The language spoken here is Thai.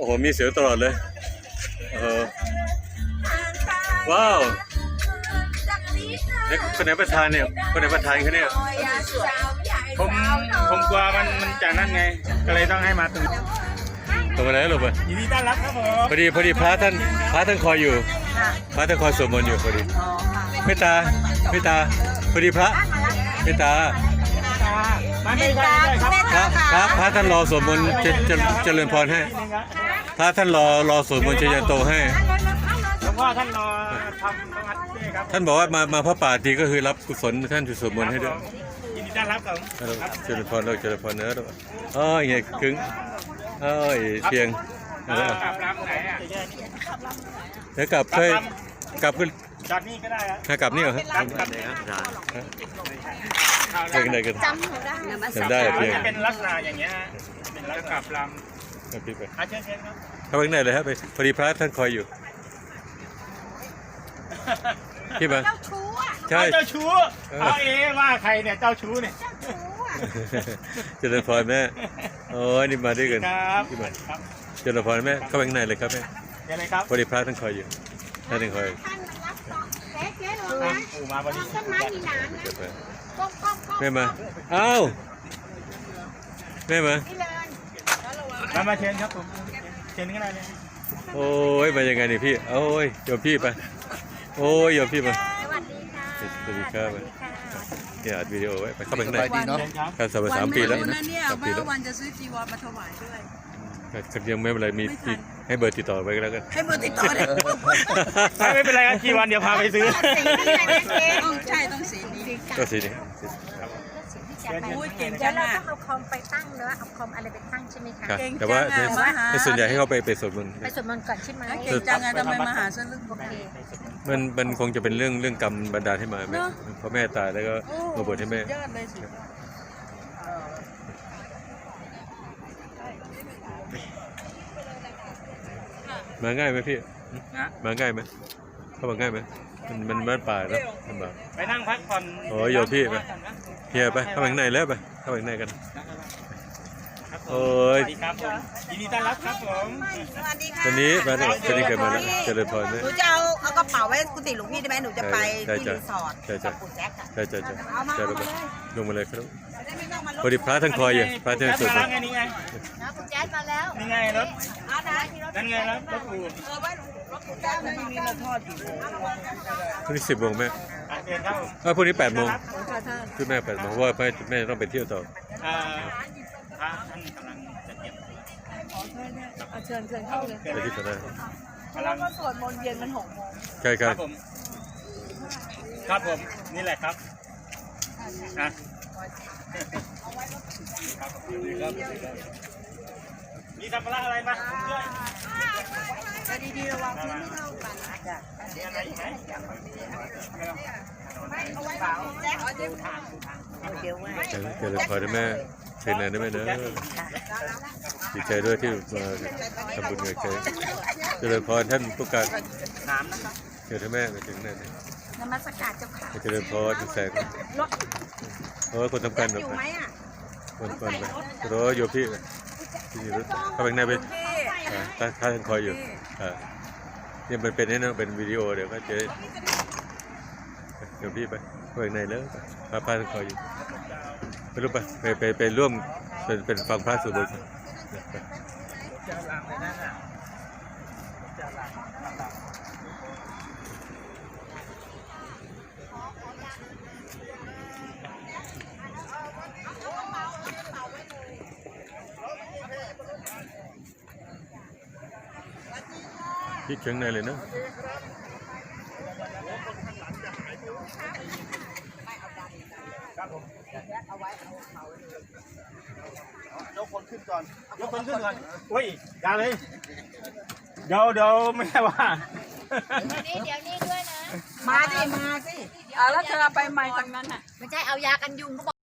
โอ้โห มีเสียงตลอดเลยเออว้าวเอ๊ะคนไหนประธานเนี่ยคนไหนประธานเขาเนี่ยผมผมกลัวมันมันจะนั่นไง ก็เลยต้องให้มาตรงนี้ตรงไหนหลบอะยินดีต้อนรับครับผมพอดีพอดีพระท่านพระท่านคอยอยู่พระท่านคอยสวดมนต์อยู่พอดีเมตตาเมตตาพอดีพระเมตตามาไม่ใช่ไม่ใช่ครับพระพระพระท่านรอสวดมนต์เจเจเจริญพรให้ พระท่านรอรอสวดมนต์เจริญโตให้ หลวงพ่อท่านรอทำประวัติด้วยครับท่านบอกว่ามามาพระป่าทีก็คือรับกุศลท่านจะสวดมนต์ให้ด้วยยินดีต้อนรับครับครับเจริญพรเราเจริญพรเนื้อด้วยอ๋อไงกึ่งเอ้ยเพียงเออกลับลำไหนอะเดี๋ยวกลับเคยกลับขึ้นจอดนี่ก็ได้ครับถ้ากลับนี่เหรอครับครับครับไปกันไหนกันจำหนูได้จำได้เพียงจะเป็นลักษณะอย่างเงี้ยฮะเป็นลักษณะกลับลค รับพี่ไปำอาเชิญเชิญครับเข้าไปข้างในเลยครับไปพอดีพระท่านคอยอยู่ พี่มาเจ้าชู้อะใช่ เอาเจ้าชู้เอาเองว่าใครเนี่ยเจ้าชู้เนี่ยชู้อะเจริญพรแม่โอ้ยนี่มาด้วยกันครับพี่มาครับเจริญพรแม่เข้าไปข้างในเลยครับแม่เชิญเลยครับพอดีพระท่านคอยอยู่ท่านท่านคอยท่านมารับต่อเจ๊เจ๊ลงอะนะโอ้มาพอลดีงต้นไม้มีหนามนะเดี๋ยวไปก้มก้มก้มแม่มาอ้าวแม่มานี่เลย มามาเชิญครับผม เชิญก็ได้เลยโอ้ยมายังไงนี่พี่ โอ้ยโยมพี่ไป โอ้ยโยมพี่มาสวัสดีค่ะสวัสดีครับสวัสดีค่ะเนี่ยอัดวิดีโอไว้ไปเข้าไปข้างในสบายดีเนาะเชิญครับครับสามสามปีแล้ววันนั้นเนี่ยสามปีว่าแล้ววันจะซื้อจีวรมาถวายด้วย ครับยังไม่เป็นไรมีมีให้เบอร์ติดต่อไปก็แล้วกัน ให้เบอร์ติดต่อได้ไม่ไม่เป็นไรครับกี่วันเดี๋ยวพาไปซื้อสีนี่เลยนะเจ๊ ต้องใช่ต้องสีนี้ ก็สีนี้ สีที่จะไปโอ้ยเก่งเดี๋จัยวงเราอะต้องเอาคอมไปตั้งเนอะเอาคอมอะไรไปตั้งใช่ไหมคะครับเก่งแต่ว่าจังอะมาหาในส่วนใหญ่ให้เขาไปไปสวดมนต์ไปสวดมนต์ก่อนใช่ไหมเก่งจังอะทำไมมาหาซะลึกโอเคมันมันคงจะเป็นเรื่องเรื่องกรรมบันดาลให้มาแม่เนอะเพราะแม่ตายแล้วก็โอ้มาบวชให้แม่ยอดเลยสุดยอดมาง่ายไหมพี่นะมาง่ายไหม เข้ามาง่ายไหมมันมันบ้านป่าเนอะลำบาก ไปนั่งพักผ่อนโอ้ยโยมพี่ไป เฮียไปเข้าไปข้างในแล้วไปเข้าไปข้างในกันครับผมโอ้ยสวัสดีครับผมยินดีต้อนรับครับผมสวัสดีค่ะตอนนี้มาแล้วตอนนี้เคยมาแล้วเจริญพรไหมหนูจะเอาเอากระเป๋าไว้กุฏิหลวงพี่ได้ไหมหนูจะไปได้ที่จ้ะรีสอร์ทได้จ้ะ กับปู่แจ็คอะใช่ใช่ใช่เอามาใช่เอาลงมามาเลยลงมาเลยครับจะได้ไม่ต้องมาลบพอดีพระท่านคอยอยู่พระท่านสวดมมานต์ไงนี่ไงนะคุณแจ๊ดมาแล้วนี่ไงรถเอาได้นั่นไงรถรถอู่เออไว้รถปู่แจ็ คไม่มีเราทอดอยู่พรุ่งนี้สิบโมงแม่อะเชิญครับผมเออพรุ่งนี้แปดโมงคือแม่แปดโมงเพราะว่าแม่แม่ต้องไปเที่ยวต่อเอ่อพระท่านกำลังจะเก็บเชิญเชิญเข้าเลยไปที่สนามกำลังก็สวดมนต์เย็นมันหกโมงใช่คครัรับบผมครับผมนี่แหละครับนะมีสัมภาระอะไรมาผมช่วย จะดีๆระวังพื้นไม่เท่ากันจ้ะมีอะไรอีกไหมเอาไว้แจ็คเอาเดี๋ยวเดี๋ยวไว้เจริญเจริญพรแม่เชิญนานได้ไหมเนอะดีใจด้วยที่มาทำบุญกับแกเจริญพรท่านผู้การน้ำนะครับเชิญแม่ไปถึงนั่นเลยนมัสการเจ้าค่ะเจริญพรแสงโอ้ยคนทำการแบบยู่ไหนคนคนไปรอโยพี่ที่รถเข้าไปในไป อ่าท่านท่านคอยอยู่อ่านี่มันเป็นนี่นะเป็นวิดีโอเดี๋ยวก็เจอโยพี่ไปเข้าไปข้างในแล้วพระพระท่านคอยอยู่ไปรู้ปะไปไปไปร่วมเป็นเป็นฟังพระสวดมนต์ ไปพี่เชียงในเลยนะยกคนขึ้นก่อนยกคนขึ้นก่อนอุ้ยอย่าเลยเดี๋ยวเดี๋ยวไม่ว่านี่เดี๋ยวนี้ด้วยนะ มาสิมาสิอะแล้วเธอเอาไปใหม่ทางนั้นอะ ไม่ใช่เอายากันยุงเขาบอก